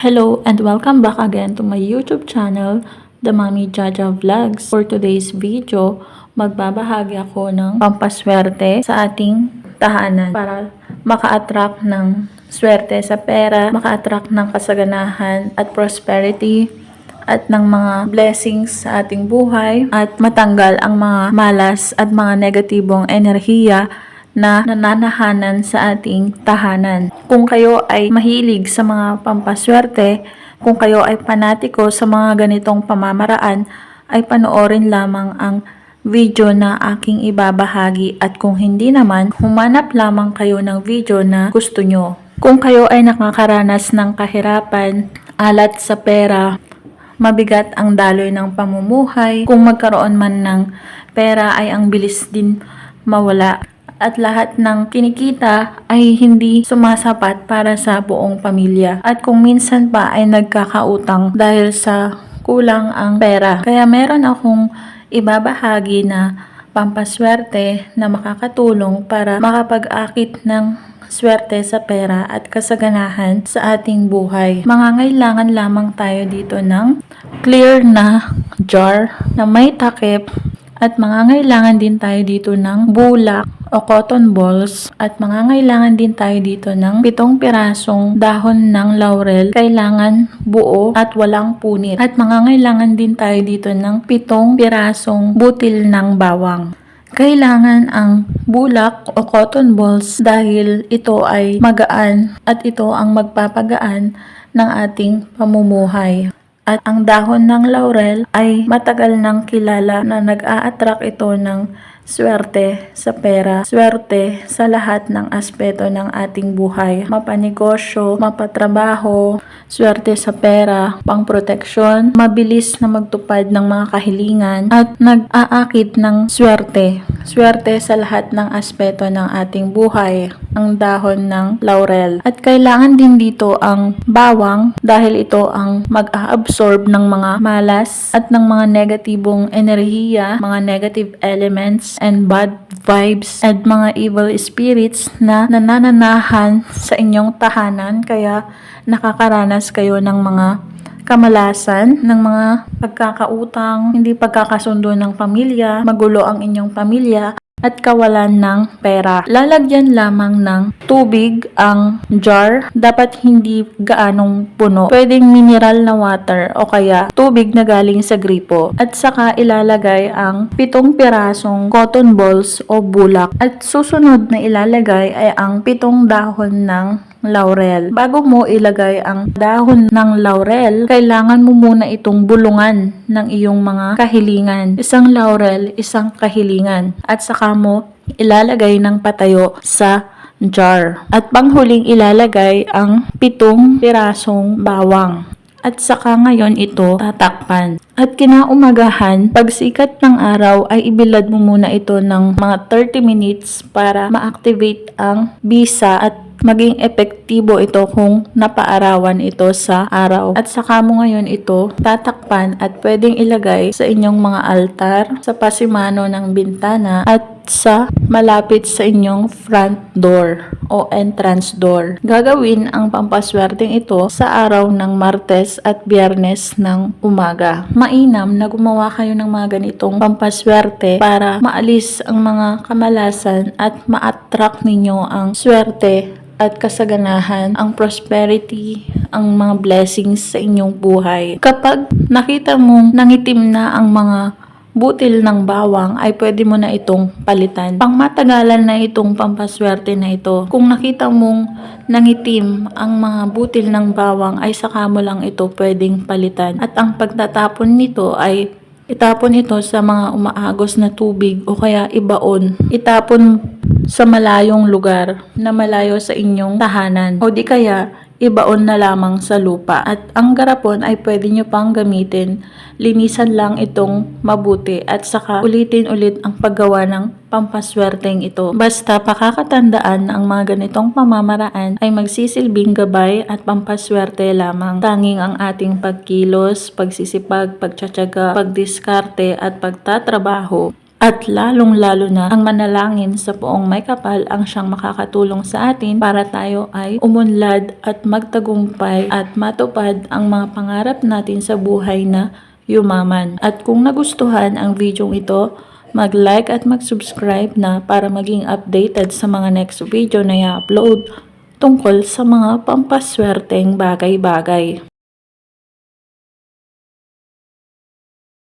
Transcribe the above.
Hello and welcome back again to my YouTube channel, The Mami Jaja Vlogs. For today's video, magbabahagi ako ng pampaswerte sa ating tahanan para maka-attract ng swerte sa pera, maka-attract ng kasaganahan at prosperity at ng mga blessings sa ating buhay at matanggal ang mga malas at mga negatibong enerhiya na nananahanan sa ating tahanan. Kung kayo ay mahilig sa mga pampaswerte, kung kayo ay panatiko sa mga ganitong pamamaraan, ay panoorin lamang ang video na aking ibabahagi at kung hindi naman, humanap lamang kayo ng video na gusto nyo. Kung kayo ay nakakaranas ng kahirapan, alat sa pera, mabigat ang daloy ng pamumuhay, kung magkaroon man ng pera ay ang bilis din mawala at lahat ng kinikita ay hindi sumasapat para sa buong pamilya. At kung minsan pa ay nagkakautang dahil sa kulang ang pera. Kaya meron akong ibabahagi na pampaswerte na makakatulong para makapag-akit ng swerte sa pera at kasaganahan sa ating buhay. Mangangailangan lamang tayo dito ng clear na jar na may takip at mangangailangan din tayo dito ng bulak o cotton balls at mangangailangan din tayo dito ng pitong pirasong dahon ng laurel. Kailangan buo at walang punit. At mangangailangan din tayo dito ng pitong pirasong butil ng bawang. Kailangan ang bulak o cotton balls dahil ito ay magaan at ito ang magpapagaan ng ating pamumuhay. At ang dahon ng laurel ay matagal nang kilala na nag-a-attract ito ng swerte sa pera, swerte sa lahat ng aspeto ng ating buhay. Mapanegosyo, mapatrabaho, swerte sa pera, pangproteksyon, mabilis na magtupad ng mga kahilingan, at nag-aakit ng swerte. Swerte sa lahat ng aspeto ng ating buhay, ang dahon ng laurel. At kailangan din dito ang bawang dahil ito ang mag-a-absorb ng mga malas at ng mga negatibong enerhiya, mga negative elements and bad vibes and mga evil spirits na nanananahan sa inyong tahanan. Kaya nakakaranas kayo ng mga kamalasan ng mga pagkakautang, hindi pagkakasundo ng pamilya, magulo ang inyong pamilya, at kawalan ng pera. Lalagyan lamang ng tubig ang jar. Dapat hindi gaanong puno. Pwedeng mineral na water o kaya tubig na galing sa gripo. At saka ilalagay ang pitong pirasong cotton balls o bulak. At susunod na ilalagay ay ang pitong dahon ng laurel. Bago mo ilagay ang dahon ng laurel, kailangan mo muna itong bulungan ng iyong mga kahilingan. Isang laurel, isang kahilingan. At saka mo ilalagay ng patayo sa jar. At panghuling ilalagay ang pitong pirasong bawang. At saka ngayon ito tatakpan. At kinaumagahan, pagsikat ng araw ay ibilad mo muna ito ng mga 30 minutes para ma-activate ang bisa at maging epektibo ito kung napaarawan ito sa araw. At saka mo ngayon ito tatakpan at pwedeng ilagay sa inyong mga altar, sa pasimano ng bintana at sa malapit sa inyong front door o entrance door. Gagawin ang pampaswerteng ito sa araw ng Martes at Biyernes ng umaga. Mainam na gumawa kayo ng mga ganitong pampaswerte para maalis ang mga kamalasan at ma-attract ninyo ang swerte at kasaganahan, ang prosperity, ang mga blessings sa inyong buhay. Kapag nakita mong nangitim na ang mga butil ng bawang ay pwede mo na itong palitan. Pang matagalan na itong pampaswerte na ito. Kung nakita mong nangitim ang mga butil ng bawang ay saka mo lang ito pwedeng palitan. At ang pagtatapon nito ay itapon ito sa mga umaagos na tubig o kaya ibaon. Itapon sa malayong lugar na malayo sa inyong tahanan o di kaya ibaon na lamang sa lupa. At ang garapon ay pwede nyo pang gamitin. Linisan lang itong mabuti at saka ulitin ulit ang paggawa ng pampaswerteng ito. Basta pakakatandaan na ang mga ganitong pamamaraan ay magsisilbing gabay at pampaswerte lamang. Tanging ang ating pagkilos, pagsisipag, pagtsatsaga, pagdiskarte at pagtatrabaho At lalong-lalo na ang manalangin sa poong may kapal ang siyang makakatulong sa atin para tayo ay umunlad at magtagumpay at matupad ang mga pangarap natin sa buhay na yumaman. At kung nagustuhan ang video ito, mag-like at mag-subscribe na para maging updated sa mga next video na i-upload tungkol sa mga pampaswerteng bagay-bagay.